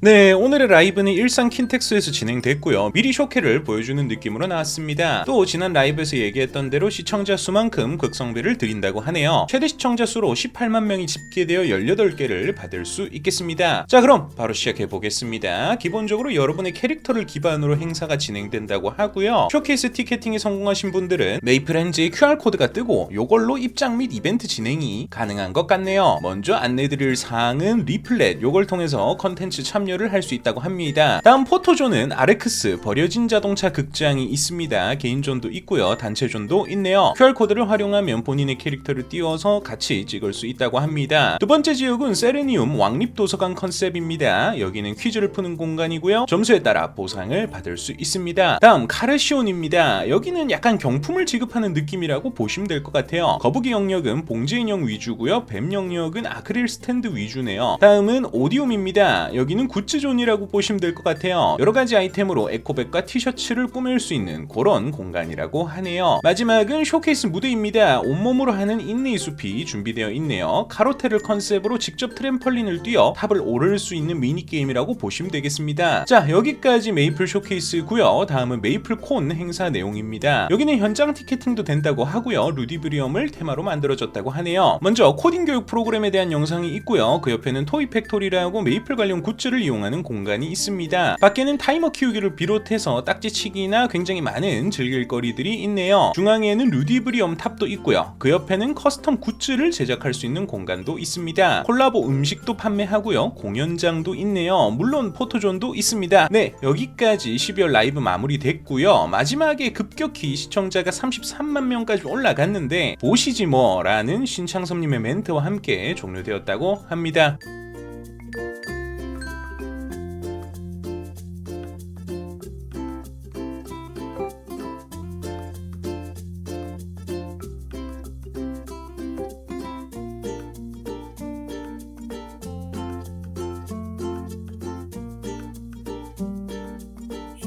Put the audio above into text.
네, 오늘의 라이브는 일산 킨텍스에서 진행됐고요. 미리 쇼케를 보여주는 느낌으로 나왔습니다. 또 지난 라이브에서 얘기했던 대로 시청자 수만큼 극성비를 드린다고 하네요. 최대 시청자 수로 18만 명이 집계되어 18개를 받을 수 있겠습니다. 자, 그럼 바로 시작해 보겠습니다. 기본적으로 여러분의 캐릭터를 기반으로 행사가 진행된다고 하고요. 쇼케이스 티켓팅에 성공하신 분들은 메이플 현지의 QR코드가 뜨고 요걸로 입장 및 이벤트 진행이 가능한 것 같네요. 먼저 안내드릴 사항은 리플렛 요걸 통해서 컨텐츠 참여를 할 수 있다고 합니다. 다음 포토존은 아레크스 버려진 자동차 극장이 있습니다. 개인존도 있고요. 단체존도 있네요. QR코드를 활용하면 본인의 캐릭터를 띄워서 같이 찍을 수 있다고 합니다. 두 번째 지역은 세레니움 왕립도서관 컨셉입니다. 여기는 퀴즈를 푸는 공간이고요. 점수에 따라 보상을 받을 수 있습니다. 다음 카르시온입니다. 여기는 약간 경품을 지급하는 느낌이라고 보시면 될 것 같아요. 거북이 영역은 봉제 인형 위주고요. 뱀 영역은 아크릴 스탠드 위주네요. 다음은 오디움입니다. 여기는 굿즈존이라고 보시면 될 것 같아요. 여러 가지 아이템으로 에코백과 티셔츠를 꾸밀 수 있는 그런 공간이라고 하네요. 마지막은 쇼케이스 무대입니다. 온몸으로 하는 인내의 숲이 준비되어 있네요. 카로테를 컨셉으로 직접 트램펄린을 뛰어 탑을 오를 수 있는 미니게임이라고 보시면 되겠습니다. 자, 여기까지 메이플 쇼케이스고요. 다음은 메이플 콘 행사 내용입니다. 여기는 현장 티켓팅도 된다고 하고요. 루디브리엄을 테마로 만들어졌다고 하네요. 먼저 코딩 교육 프로그램에 대한 영상이 있고요. 그 옆에는 토이 팩토리라고 메이플 관련 굿즈를 이용하는 공간이 있습니다. 밖에는 타이머 키우기를 비롯해서 딱지치기나 굉장히 많은 즐길 거리들이 있네요. 중앙에는 루디브리엄 탑도 있고요. 그 옆에는 커스텀 굿즈를 제작할 수 있는 공간도 있습니다. 콜라보 음식도 판매하고요. 공연장도 있네요. 물론 포토존도 있습니다. 네, 여기까지 12월 라이브 마무리됐고요. 마지막에 급격히 시청자가 33만 명까지 올라갔는데 보시지 뭐라는 신창섭님의 멘트와 함께 종료되었다고 합니다.